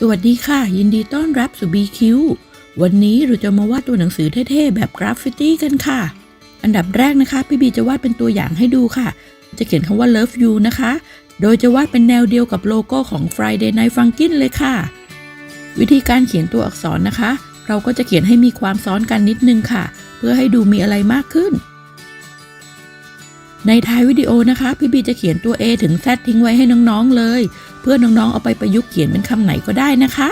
สวัสดีค่ะ ยินดีต้อนรับสู่ BQ วันนี้เราจะมาวาดตัวหนังสือเท่ๆ แบบกราฟฟิตี้กันค่ะ อันดับแรกนะคะ พี่บีจะวาดเป็นตัวอย่างให้ดูค่ะ จะเขียนคำว่า Love You นะคะ โดยจะวาดเป็นแนวเดียวกับโลโก้ของ Friday Night Funkin' เลยค่ะ วิธีการเขียนตัวอักษรนะคะ เราก็จะเขียนให้มีความซ้อนกันนิดนึงค่ะ เพื่อให้ดูมีอะไรมากขึ้น ในท้ายวิดีโอนะคะพี่บีจะเขียนตัว A ถึง Z ทิ้งไว้ให้น้องๆเลย เพื่อน้องๆเอาไปประยุกต์เขียนเป็นคำไหนก็ได้นะคะ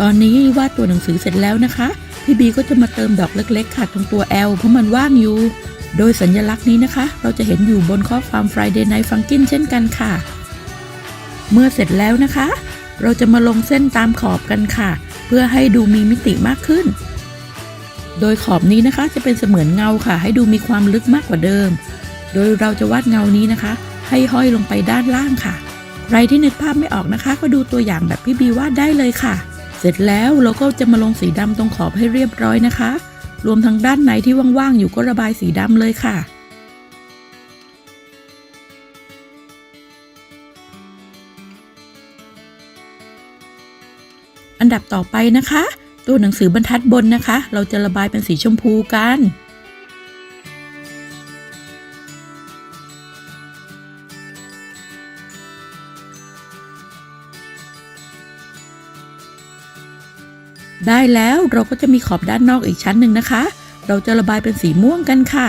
ตอนนี้วาดตัวหนังสือเสร็จแล้วนะคะ พี่บีก็จะมาเติมดอกเล็กๆ ค่ะตรงตัว L เพราะมันว่างอยู่ โดยสัญลักษณ์นี้นะคะ เราจะเห็นอยู่บนข้อความ Friday Night Funkin' เช่นกันค่ะ เมื่อเสร็จแล้วนะคะ เราจะมาลงเส้นตามขอบกันค่ะ เพื่อให้ดูมีมิติมากขึ้น โดยขอบนี้นะคะจะเป็นเสมือนเงาค่ะ ให้ดูมีความลึกมากกว่าเดิม โดยเราจะวาดเงานี้นะคะ ให้ห้อยลงไปด้านล่างค่ะ ใครที่นึกภาพไม่ออกนะคะ ก็ดูตัวอย่างแบบพี่บีวาดได้เลยค่ะ เสร็จแล้วเราก็จะมาลงสีดำตรงขอบให้เรียบร้อยนะคะ รวมทั้งด้านในที่ว่างๆอยู่ก็ระบายสีดำเลยค่ะอันดับต่อไปนะคะ ตัวหนังสือบรรทัดบนนะคะ เราจะระบายเป็นสีชมพูกัน ได้แล้วเราก็จะมีขอบด้านนอกอีกชั้นหนึ่งนะคะ เราจะระบายเป็นสีม่วงกันค่ะ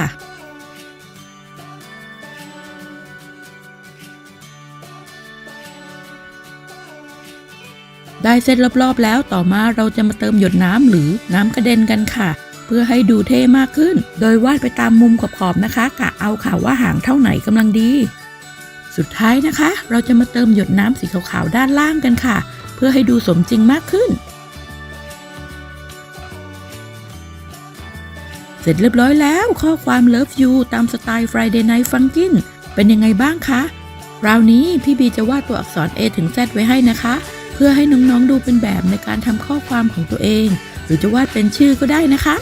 ได้เสร็จรอบๆแล้วต่อมาเราจะมาเติมหยดน้ำหรือน้ำกระเด็นกันค่ะ เพื่อให้ดูเท่มากขึ้น โดยวาดไปตามมุมขอบๆนะคะกะเอาค่ะว่าห่างเท่าไหนกำลังดี สุดท้ายนะคะ เราจะมาเติมหยดน้ำสีขาวๆด้านล่างกันค่ะ เพื่อให้ดูสมจริงมากขึ้น ร็จเรียบร้อยแล้วข้อความ Love You ตามสไตล์ Friday Night Funkin' เป็นยังไงบ้างคะคราวนี้พี่บีจะวาดตัวอักษร A ถึง Z ไว้ให้นะคะ เพื่อให้น้องๆดูเป็นแบบในการทำข้อความของตัวเอง หรือจะวาดเป็นชื่อก็ได้นะคะ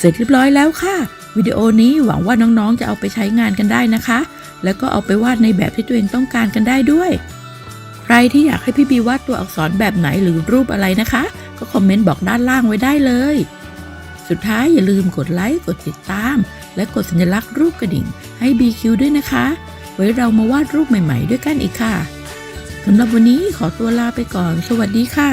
เสร็จเรียบร้อยแล้วค่ะ วิดีโอนี้หวังว่าน้องๆจะเอาไปใช้งานกันได้นะคะ แล้วก็เอาไปวาดในแบบที่ตัวเองต้องการกันได้ด้วย ใครที่อยากให้พี่บีวาดตัวอักษรแบบไหนหรือรูปอะไรนะคะ ก็คอมเมนต์บอกด้านล่างไว้ได้เลย สุดท้ายอย่าลืมกดไลค์กดติดตาม และกดสัญลักษณ์รูปกระดิ่งให้ BQ ด้วยนะคะ ไว้เรามาวาดรูปใหม่ ๆ ด้วยกันอีกค่ะสำหรับวันนี้ขอตัวลาไปก่อน สวัสดีค่ะ